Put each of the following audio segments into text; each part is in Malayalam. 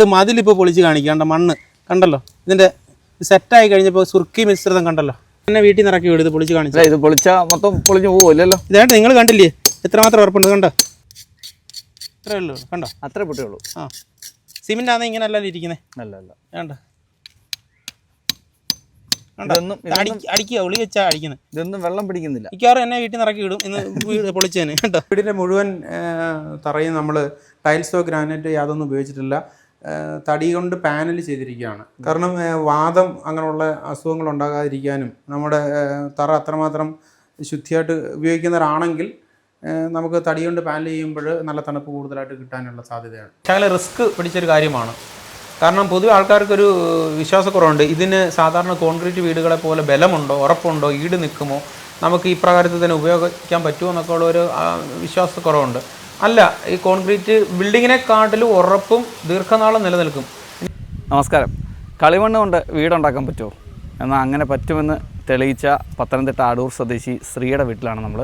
ഇത് മതിലിപ്പോൾ പൊളിച്ച് കാണിക്കാണ്ട മണ്ണ്. കണ്ടല്ലോ? ഇതിന്റെ സെറ്റായി കഴിഞ്ഞപ്പോൾ സുർക്കി മിശ്രിതം കണ്ടല്ലോ? എന്നെ വീട്ടിൽ നിന്ന് ഇറക്കി വിടും പൊളിച്ച് കാണിച്ചു. ഇത് പൊളിച്ചാ മൊത്തം പൊളിഞ്ഞു പോവില്ലല്ലോ? ഇതായിട്ട് നിങ്ങൾ കണ്ടില്ലേ? എത്രമാത്രം ഉറപ്പുണ്ട് കണ്ടോ? ഇത്രേ ഉള്ളൂ കണ്ടോ? അത്രേ പൊട്ടിയുള്ളൂ ആ. സിമെന്റ് ആണെങ്കിൽ ഇങ്ങനെ അല്ലല്ലോ ഇരിക്കുന്നത് അല്ല അല്ല. വേണ്ട. അടിക്കുക ഉളി വെച്ചാ അടിക്കുന്നത്. ഇതൊന്നും വെള്ളം പിടിക്കുന്നില്ല. മിക്കവാറും എന്നെ വീട്ടിൽ നിന്ന് ഇറക്കി വിടും ഇന്ന് വീട് പൊളിച്ചതിന് കേട്ടോ വീടിന്റെ മുഴുവൻ തറയും നമ്മൾ ടൈൽസോ ഗ്രാനൈറ്റോ യാതൊന്നും ഉപയോഗിച്ചിട്ടില്ല. തടി കൊണ്ട് പാനൽ ചെയ്തിരിക്കുകയാണ്. കാരണം വാദം അങ്ങനെയുള്ള അസുഖങ്ങൾ ഉണ്ടാകാതിരിക്കാനും നമ്മുടെ തറ അത്രമാത്രം ശുദ്ധിയായിട്ട് ഉപയോഗിക്കുന്നവരാണെങ്കിൽ നമുക്ക് തടി കൊണ്ട് പാനൽ ചെയ്യുമ്പോൾ നല്ല തണുപ്പ് കൂടുതലായിട്ട് കിട്ടാനുള്ള സാധ്യതയാണ്. ചകല റിസ്ക് പിടിച്ചൊരു കാര്യമാണ്. കാരണം പൊതുവെ ആൾക്കാർക്കൊരു വിശ്വാസക്കുറവുണ്ട്. ഇതിന് സാധാരണ കോൺക്രീറ്റ് വീടുകളെ പോലെ ബലമുണ്ടോ ഉറപ്പുണ്ടോ ഈട് നിൽക്കുമോ? നമുക്ക് ഈ പ്രകാരത്തിൽ തന്നെ ഉപയോഗിക്കാൻ പറ്റുമോ എന്നൊക്കെ ഉള്ള ഒരു ആ, വിശ്വാസക്കുറവുണ്ട്. അല്ല ഈ കോൺക്രീറ്റ് ബിൽഡിങ്ങിനെക്കാട്ടിലും ഉറപ്പും ദീർഘനാളം നിലനിൽക്കും. നമസ്കാരം. കളിമണ്ണ് കൊണ്ട് വീടുണ്ടാക്കാൻ പറ്റുമോ? എന്നാൽ അങ്ങനെ പറ്റുമെന്ന് തെളിയിച്ച പത്തനംതിട്ട അടൂർ സ്വദേശി ശ്രീയുടെ വീട്ടിലാണ് നമ്മൾ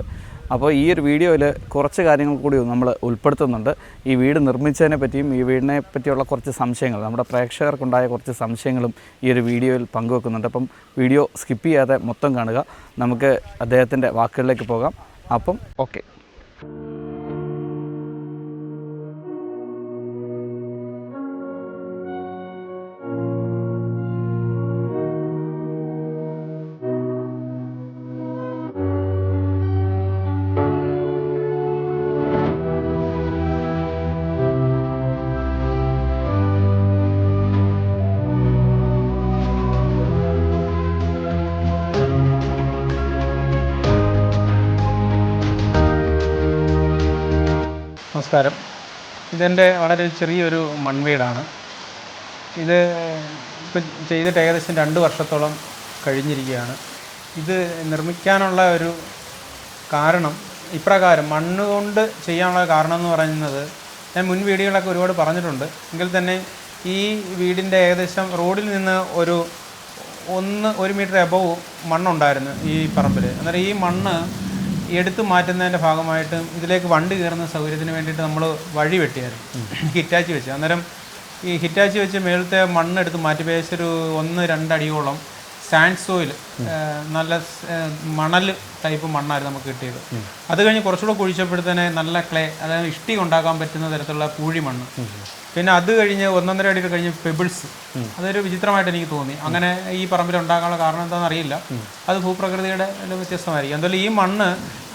അപ്പോൾ ഈ ഒരു വീഡിയോയിൽ കുറച്ച് കാര്യങ്ങൾ കൂടി നമ്മൾ ഉൾപ്പെടുത്തുന്നുണ്ട്. ഈ വീട് നിർമ്മിച്ചതിനെ പറ്റിയും ഈ വീടിനെ പറ്റിയുള്ള കുറച്ച് സംശയങ്ങൾ നമ്മുടെ പ്രേക്ഷകർക്കുണ്ടായ കുറച്ച് സംശയങ്ങളും ഈ ഒരു വീഡിയോയിൽ പങ്കുവെക്കുന്നുണ്ട്. അപ്പം വീഡിയോ സ്കിപ്പ് ചെയ്യാതെ മൊത്തം കാണുക. നമുക്ക് അദ്ദേഹത്തിന്റെ വാക്കുകളിലേക്ക് പോകാം. അപ്പം ഓക്കെ. നമസ്കാരം. ഇതെന്റെ വളരെ ചെറിയൊരു മൺവീടാണ്. ഇത് ഇപ്പം ചെയ്തിട്ട് ഏകദേശം രണ്ട് വർഷത്തോളം കഴിഞ്ഞിരിക്കുകയാണ്. ഇത് നിർമ്മിക്കാനുള്ള ഒരു കാരണം ഇപ്രകാരം മണ്ണ് കൊണ്ട് ചെയ്യാനുള്ള കാരണം എന്ന് പറയുന്നത് ഞാൻ മുൻ വീഡിയോകളൊക്കെ ഒരുപാട് പറഞ്ഞിട്ടുണ്ട്. എങ്കിൽ തന്നെ ഈ വീടിന്റെ ഏകദേശം റോഡിൽ നിന്ന് ഒരു ഒന്ന് ഒരു മീറ്റർ എബവ് മണ്ണുണ്ടായിരുന്നു ഈ പറമ്പിൽ അന്നേരം ഈ മണ്ണ് എടുത്തു മാറ്റുന്നതിന്റെ ഭാഗമായിട്ട് ഇതിലേക്ക് വണ്ട് കയറുന്ന സൗകര്യത്തിന് വേണ്ടിയിട്ട് നമ്മൾ വഴി വെട്ടിയായിരുന്നു. ഹിറ്റാച്ചി വെച്ച്. അന്നേരം ഈ ഹിറ്റാച്ചി വെച്ച് മേളത്തെ മണ്ണ് എടുത്ത് മാറ്റി ഒരു ഒന്ന് രണ്ടടിയോളം സാൻഡ് സോയിൽ നല്ല മണൽ ടൈപ്പ് മണ്ണായിരുന്നു നമുക്ക് കിട്ടിയത്. അത് കഴിഞ്ഞ് കുറച്ചുകൂടെ കുഴിച്ചപ്പോഴത്തേനെ നല്ല ക്ലേ അതായത് ഇഷ്ടി ഉണ്ടാക്കാൻ പറ്റുന്ന തരത്തിലുള്ള പൂഴി മണ്ണ് പിന്നെ അത് കഴിഞ്ഞ് ഒന്നൊന്നര അടി കഴിഞ്ഞ് പെബിൾസ് അതൊരു വിചിത്രമായിട്ട് എനിക്ക് തോന്നി. അങ്ങനെ ഈ പറമ്പിൽ ഉണ്ടാകാനുള്ള കാരണം എന്താണെന്ന് അറിയില്ല. അത് ഭൂപ്രകൃതിയുടെ ഒരു വ്യത്യസ്തമായിരിക്കും. എന്തായാലും ഈ മണ്ണ്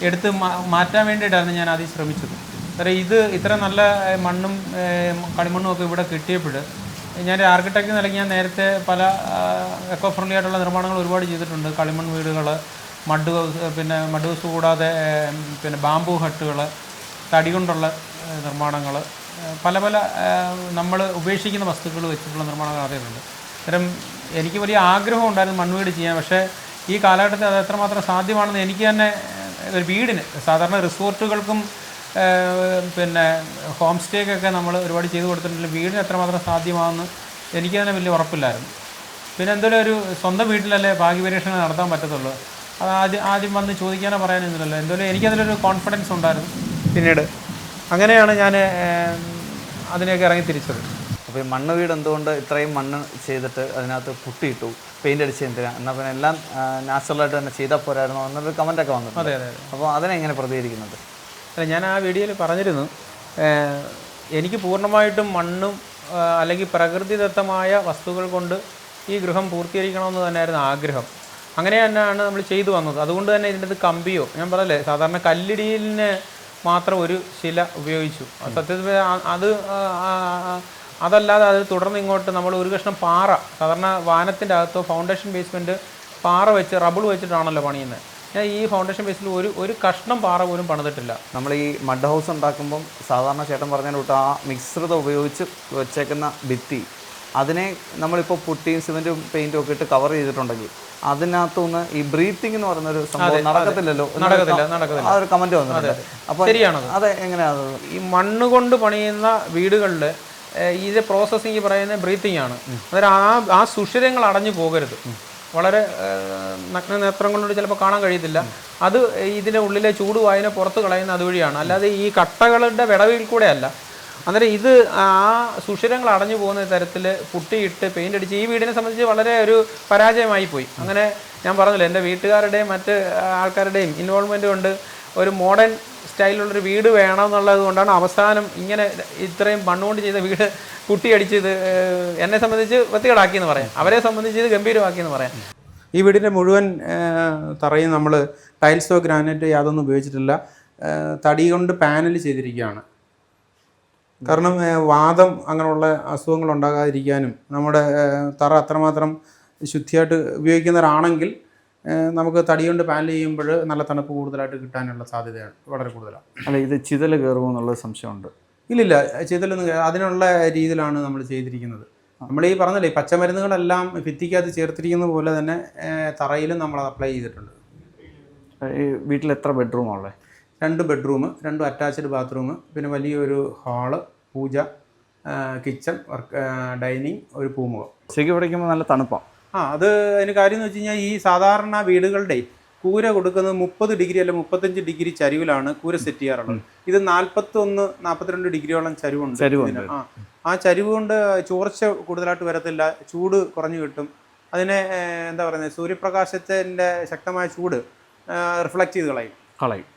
എടുത്ത് മാറ്റാൻ വേണ്ടിയിട്ടായിരുന്നു ഞാൻ ആദ്യം ശ്രമിച്ചത്. അന്നേരം ഇത് ഇത്ര നല്ല മണ്ണും കളിമണ്ണും ഒക്കെ ഇവിടെ കിട്ടിയപ്പോൾ ഞാൻ ആർക്കിടെക്ട് നിലയ്ക്ക് ഞാൻ നേരത്തെ പല എക്കോ ഫ്രണ്ട്ലി ആയിട്ടുള്ള നിർമ്മാണങ്ങൾ ഒരുപാട് ചെയ്തിട്ടുണ്ട്. കളിമൺ വീടുകൾ മഡ് ഹൗസ് പിന്നെ മഡ് ഹൗസ് കൂടാതെ പിന്നെ ബാംബു ഹട്ടുകൾ തടി കൊണ്ടുള്ള നിർമ്മാണങ്ങൾ പല പല നമ്മൾ ഉപേക്ഷിക്കുന്ന വസ്തുക്കൾ വെച്ചിട്ടുള്ള നിർമ്മാണ അറിയുന്നുണ്ട് അത്തരം എനിക്ക് വലിയ ആഗ്രഹം ഉണ്ടായിരുന്നു മൺവീട് ചെയ്യാൻ. പക്ഷേ ഈ കാലഘട്ടത്തിൽ അത് എത്രമാത്രം സാധ്യമാണെന്ന് എനിക്ക് തന്നെ ഒരു വീടിന് സാധാരണ റിസോർട്ടുകൾക്കും പിന്നെ ഹോം സ്റ്റേക്കൊക്കെ നമ്മൾ ഒരുപാട് ചെയ്തു കൊടുത്തിട്ടുണ്ടെങ്കിൽ വീടിന് എത്രമാത്രം സാധ്യമാണെന്ന് എനിക്ക് തന്നെ വലിയ ഉറപ്പില്ലായിരുന്നു. പിന്നെ എന്തെങ്കിലും ഒരു സ്വന്തം വീട്ടിലല്ലേ ഭാഗ്യപരീക്ഷണം നടത്താൻ പറ്റത്തുള്ളൂ? അത് ആദ്യം ആദ്യം വന്ന് ചോദിക്കാനോ പറയാനൊന്നുമില്ലല്ലോ എന്തെങ്കിലും എനിക്കതിലൊരു കോൺഫിഡൻസ് ഉണ്ടായിരുന്നു? പിന്നീട്? അങ്ങനെയാണ് ഞാൻ അതിനെയൊക്കെ ഇറങ്ങി തിരിച്ചത്. അപ്പോൾ ഈ മണ്ണ് വീട് എന്തുകൊണ്ട് ഇത്രയും മണ്ണ് ചെയ്തിട്ട് അതിനകത്ത് പുട്ടിയിട്ടു പെയിന്റ് അടിച്ച് എന്തിനാ? എന്നാൽ പിന്നെ എല്ലാം നാച്ചുറലായിട്ട് തന്നെ ചെയ്താൽ പോരായിരുന്നോ എന്നൊരു കമന്റൊക്കെ വന്നു അതെ അതെ അപ്പോൾ അതിനെങ്ങനെ പ്രതികരിക്കുന്നത്? അല്ല ഞാൻ ആ വീഡിയോയിൽ പറഞ്ഞിരുന്നു എനിക്ക് പൂർണമായിട്ടും മണ്ണും അല്ലെങ്കിൽ പ്രകൃതിദത്തമായ വസ്തുക്കൾ കൊണ്ട് ഈ ഗൃഹം പൂർത്തീകരിക്കണമെന്ന് തന്നെയായിരുന്നു ആഗ്രഹം. അങ്ങനെ തന്നെയാണ് നമ്മൾ ചെയ്തു വന്നത്. അതുകൊണ്ട് തന്നെ ഇതിന്റെ കമ്പിയോ ഞാൻ പറയല്ലേ സാധാരണ കല്ലിടിയിലിന് മാത്രം ഒരു ശില ഉപയോഗിച്ചു. സത്യത്തിൽ അത് അതല്ലാതെ അത് തുടർന്ന് ഇങ്ങോട്ട് നമ്മൾ ഒരു കഷ്ണം പാറ സാധാരണ വാനത്തിന്റെ അകത്തോ ഫൗണ്ടേഷൻ ബേസ്മെന്റ് പാറ വെച്ച് റബിൾ വെച്ചിട്ടാണല്ലോ പണിയുന്നത്. ഞാൻ ഈ ഫൗണ്ടേഷൻ ബേസിൽ ഒരു ഒരു കഷ്ണം പാറ പോലും പണിതിട്ടില്ല. നമ്മൾ ഈ മഡ് ഹൗസ് ഉണ്ടാക്കുമ്പം സാധാരണ ചേട്ടൻ പറഞ്ഞ ആ മിശ്രിതം ഉപയോഗിച്ച് വെച്ചേക്കുന്ന ഭിത്തി അതിനെ നമ്മളിപ്പോൾ പുട്ടിയും സിമെന്റും പെയിന്റും ഒക്കെ ഇട്ട് കവർ ചെയ്തിട്ടുണ്ടെങ്കിൽ അതിനകത്തുനിന്ന് ഈ ബ്രീത്തിങ് എന്ന് പറയുന്ന ഒരു സംഭവം നടക്കത്തില്ലല്ലോ ആ ഒരു കമന്റ് വന്നിട്ടുണ്ട്. അപ്പോൾ ശരിയാണ് അത് എങ്ങനെയാണ് ഈ മണ്ണ് കൊണ്ട് പണിയുന്ന വീടുകളിൽ ഇത് പ്രോസസ്സിങ് പറയുന്ന ബ്രീത്തിങ് ആണ്. അന്നേരം ആ ആ സുഷിരങ്ങൾ അടഞ്ഞു പോകരുത്. വളരെ നഗ്ന നേത്രങ്ങളോട് ചിലപ്പോൾ കാണാൻ കഴിയത്തില്ല. അത് ഇതിന്റെ ഉള്ളിലെ ചൂട് വായന പുറത്ത് കളയുന്ന അതുവഴിയാണ്. അല്ലാതെ ഈ കട്ടകളുടെ വിടവിൽ കൂടെ അല്ല. അന്നേരം ഇത് ആ സുഷിരങ്ങൾ അടഞ്ഞു പോകുന്ന തരത്തിൽ പുട്ടിയിട്ട് പെയിന്റ് അടിച്ച് ഈ വീടിനെ സംബന്ധിച്ച് വളരെ ഒരു പരാജയമായി പോയി. അങ്ങനെ ഞാൻ പറഞ്ഞില്ല എന്റെ വീട്ടുകാരുടെയും മറ്റ് ആൾക്കാരുടെയും ഇൻവോൾവ്മെന്റ് കൊണ്ട് ഒരു മോഡേൺ സ്റ്റൈലിലുള്ളൊരു വീട് വേണം എന്നുള്ളത് കൊണ്ടാണ് അവസാനം ഇങ്ങനെ ഇത്രയും മണ്ണുകൊണ്ട് ചെയ്ത വീട് കുട്ടിയടിച്ച് ഇത് എന്നെ സംബന്ധിച്ച് വൃത്തികേടാക്കിയെന്ന് പറയാം. അവരെ സംബന്ധിച്ച് ഇത് ഗംഭീരമാക്കിയെന്ന് പറയാം. ഈ വീടിന്റെ മുഴുവൻ തറയും നമ്മൾ ടൈൽസോ ഗ്രാനൈറ്റോ യാതൊന്നും ഉപയോഗിച്ചിട്ടില്ല. തടി കൊണ്ട് പാനൽ ചെയ്തിരിക്കുകയാണ്. കാരണം വാദം അങ്ങനെയുള്ള അസുഖങ്ങൾ ഉണ്ടാകാതിരിക്കാനും നമ്മുടെ തറ അത്രമാത്രം ശുദ്ധിയായിട്ട് ഉപയോഗിക്കുന്നവരാണെങ്കിൽ നമുക്ക് തടി കൊണ്ട് പാൻ ചെയ്യുമ്പോൾ നല്ല തണുപ്പ് കൂടുതലായിട്ട് കിട്ടാനുള്ള സാധ്യതയാണ് വളരെ കൂടുതലാണ്. അല്ല ഇത് ചിതൽ കയറുമോ എന്നുള്ള സംശയമുണ്ട്. ഇല്ലില്ല ചിതലൊന്നും അതിനുള്ള രീതിയിലാണ് നമ്മൾ ചെയ്തിരിക്കുന്നത്. നമ്മൾ ഈ പറഞ്ഞല്ലേ ഈ പച്ചമരുന്നുകളെല്ലാം ഭിത്തിക്കകത്ത് ചേർത്തിരിക്കുന്ന പോലെ തന്നെ തറയിലും നമ്മൾ അപ്ലൈ ചെയ്തിട്ടുണ്ട്. വീട്ടിൽ എത്ര ബെഡ്റൂമാണ് ഉള്ളത് രണ്ട് ബെഡ്റൂം രണ്ട് അറ്റാച്ച്ഡ് ബാത്റൂം പിന്നെ വലിയൊരു ഹാൾ പൂജ കിച്ചൺ വർക്ക് ഡൈനിങ് ഒരു പൂമുഖം. ശരിക്കും പഠിക്കുമ്പോൾ നല്ല തണുപ്പാണ് ആ അത് അതിന് കാര്യം എന്ന് വെച്ച് കഴിഞ്ഞാൽ ഈ സാധാരണ വീടുകളുടെ കൂര കൊടുക്കുന്നത് മുപ്പത് ഡിഗ്രി അല്ല മുപ്പത്തഞ്ച് ഡിഗ്രി ചരിവിലാണ് കൂര സെറ്റ് ചെയ്യാറുള്ളത്. ഇത് നാൽപ്പത്തൊന്ന് നാൽപ്പത്തിരണ്ട് ഡിഗ്രിയോളം ചരിവുണ്ട്. ആ ആ ചരിവ് കൊണ്ട് ചോർച്ച കൂടുതലായിട്ട് വരത്തില്ല ചൂട് കുറഞ്ഞു കിട്ടും. അതിനെ എന്താ പറയുന്നത് സൂര്യപ്രകാശത്തിന്റെ ശക്തമായ ചൂട് റിഫ്ലക്റ്റ് ചെയ്ത് കളയും. കളയും.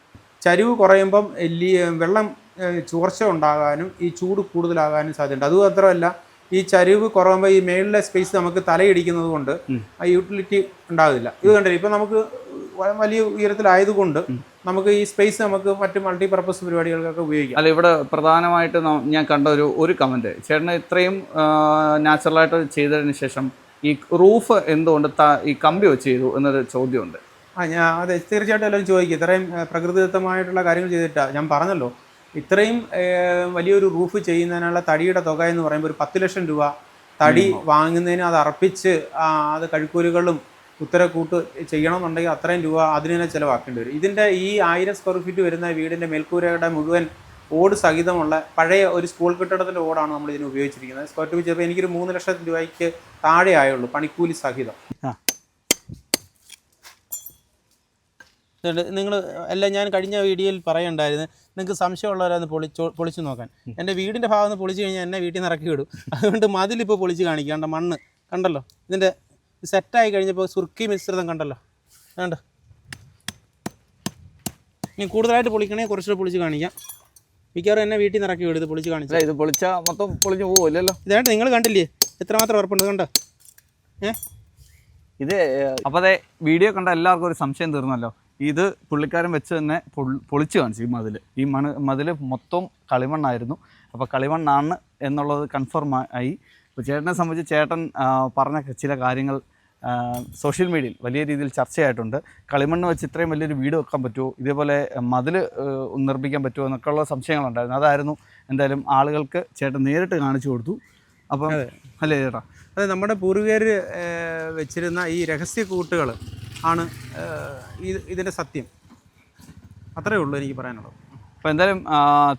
ചരിവ് കുറയുമ്പം വെള്ളം ചോർച്ച ഉണ്ടാകാനും ഈ ചൂട് കൂടുതലാകാനും സാധ്യതയുണ്ട്. അത് മാത്രമല്ല ഈ ചരിവ് കുറയുമ്പോൾ ഈ മേളിലെ സ്പേസ് നമുക്ക് തലയിടിക്കുന്നത് കൊണ്ട് ആ യൂട്ടിലിറ്റി ഉണ്ടാകില്ല ഇത് കണ്ടില്ല? ഇപ്പം നമുക്ക് വലിയ ഉയരത്തിലായതുകൊണ്ട് നമുക്ക് ഈ സ്പേസ് നമുക്ക് മറ്റ് മൾട്ടിപർപ്പസ് പരിപാടികൾക്കൊക്കെ ഉപയോഗിക്കാം. അല്ല ഇവിടെ പ്രധാനമായിട്ട് ഞാൻ കണ്ട ഒരു ഒരു കമന്റ് ചേട്ടന് ഇത്രയും നാച്ചുറലായിട്ട് ചെയ്തതിന് ശേഷം ഈ റൂഫ് എന്തുകൊണ്ട് ഈ കമ്പി വെച്ച് ചെയ്തു എന്നൊരു ചോദ്യമുണ്ട്. ആ ഞാൻ അതെ തീർച്ചയായിട്ടും എല്ലാവരും ചോദിക്കും. ഇത്രയും പ്രകൃതിദത്തമായിട്ടുള്ള കാര്യങ്ങൾ ചെയ്തിട്ടാണ് ഞാൻ പറഞ്ഞല്ലോ ഇത്രയും വലിയൊരു റൂഫ് ചെയ്യുന്നതിനുള്ള തടിയുടെ തുക എന്ന് പറയുമ്പോൾ ഒരു പത്ത് ലക്ഷം രൂപ തടി വാങ്ങുന്നതിന് അത് അർപ്പിച്ച് അത് കഴുക്കൂലുകളും ഉത്തരക്കൂട്ട് ചെയ്യണമെന്നുണ്ടെങ്കിൽ അത്രയും രൂപ അതിന് തന്നെ ചിലവാക്കേണ്ടി വരും. ഇതിന്റെ ഈ ആയിരം സ്ക്വയർ ഫീറ്റ് വരുന്ന വീടിന്റെ മേൽക്കൂരയുടെ മുഴുവൻ ഓട് സഹിതമുള്ള പഴയ ഒരു സ്കൂൾ കെട്ടിടത്തിന്റെ ഓടാണ് നമ്മൾ ഇതിന് ഉപയോഗിച്ചിരിക്കുന്നത്. സ്ക്വയർ ഫീറ്റ് ചിലപ്പോൾ എനിക്കൊരു മൂന്ന് ലക്ഷം രൂപയ്ക്ക് താഴെ ആയുള്ളൂ പണിക്കൂലി സഹിതം. ആ. നിങ്ങൾ അല്ല ഞാൻ കഴിഞ്ഞ വീഡിയോയിൽ പറയണ്ടായിരുന്നു. നിങ്ങൾക്ക് സംശയമുള്ളവരൊന്ന് പൊളിച്ചോ പൊളിച്ചു നോക്കാൻ. എന്റെ വീടിന്റെ ഭാഗത്ത് പൊളിച്ച് കഴിഞ്ഞാൽ എന്നെ വീട്ടിൽ നിന്ന് ഇറക്കി വിടും. അതുകൊണ്ട് മതിലിപ്പോൾ പൊളിച്ച് കാണിക്കാം. കണ്ട മണ്ണ്. കണ്ടല്ലോ? ഇതിന്റെ സെറ്റായി കഴിഞ്ഞപ്പോൾ സുർക്കി മിശ്രിതം കണ്ടല്ലോ? വേണ്ട ഇനി കൂടുതലായിട്ട് പൊളിക്കണേ കുറച്ചുകൂടെ പൊളിച്ച് കാണിക്കാം. മിക്കവാറും എന്നെ വീട്ടിൽ നിന്ന് ഇറക്കി വിടും ഇത് പൊളിച്ച് കാണിച്ചു. ഇത് പൊളിച്ചാൽ മൊത്തം പൊളിഞ്ഞു പോകുമല്ലോ ഇതായിട്ട് നിങ്ങൾ കണ്ടില്ലേ? എത്രമാത്രം ഉറപ്പുണ്ട് കണ്ടോ? ഏ? ഇത് അപ്പോൾ അതെ വീഡിയോ കണ്ട എല്ലാവർക്കും ഒരു സംശയം തീർന്നല്ലോ. ഇത് പുള്ളിക്കാരൻ വെച്ച് തന്നെ പൊളിച്ചു കാണിച്ചു ഈ മതിൽ ഈ മണ് മതിൽ മൊത്തം കളിമണ്ണായിരുന്നു. അപ്പോൾ കളിമണ്ണാണ് എന്നുള്ളത് കൺഫേം ആയി. ചേട്ടനെ സംബന്ധിച്ച് ചേട്ടൻ പറഞ്ഞ ചില കാര്യങ്ങൾ സോഷ്യൽ മീഡിയയിൽ വലിയ രീതിയിൽ ചർച്ചയായിട്ടുണ്ട്. കളിമണ്ണ് വെച്ച് ഇത്രയും വലിയൊരു വീട് വെക്കാൻ പറ്റുമോ? ഇതേപോലെ മതിൽ നിർമ്മിക്കാൻ പറ്റുമോ? എന്നൊക്കെയുള്ള സംശയങ്ങളുണ്ടായിരുന്നു. അതായിരുന്നു എന്തായാലും ആളുകൾക്ക് ചേട്ടൻ നേരിട്ട് കാണിച്ചു കൊടുത്തു. അപ്പം അല്ലേ ചേട്ടാ. അതെ നമ്മുടെ പൂർവികർ വെച്ചിരുന്ന ഈ രഹസ്യ കൂട്ടുകൾ ആണ് ഇതിന്റെ സത്യം. അത്രേ ഉള്ളൂ എനിക്ക് പറയാനുള്ളത്. അപ്പോൾ എന്തായാലും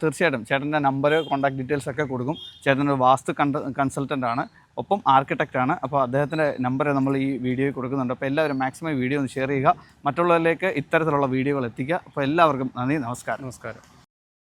തീർച്ചയായിട്ടും ചേട്ടന്റെ നമ്പർ കോൺടാക്ട് ഡീറ്റെയിൽസ് ഒക്കെ കൊടുക്കും. ചേട്ടൻ ഒരു വാസ്തു കണ്ട കൺസൾട്ടന്റ് ആണ്. ഒപ്പം ആർക്കിടെക്റ്റ് ആണ്. അപ്പോൾ അദ്ദേഹത്തിന്റെ നമ്പർ നമ്മൾ ഈ വീഡിയോയിൽ കൊടുക്കുന്നുണ്ട്. അപ്പോൾ എല്ലാവരും മാക്സിമം വീഡിയോ ഒന്ന് ഷെയർ ചെയ്യുക. മറ്റുള്ളവരിലേക്ക് ഇത്തരത്തിലുള്ള വീഡിയോകൾ എത്തിക്കുക. അപ്പോൾ എല്ലാവർക്കും നന്ദി നമസ്കാരം. നമസ്കാരം.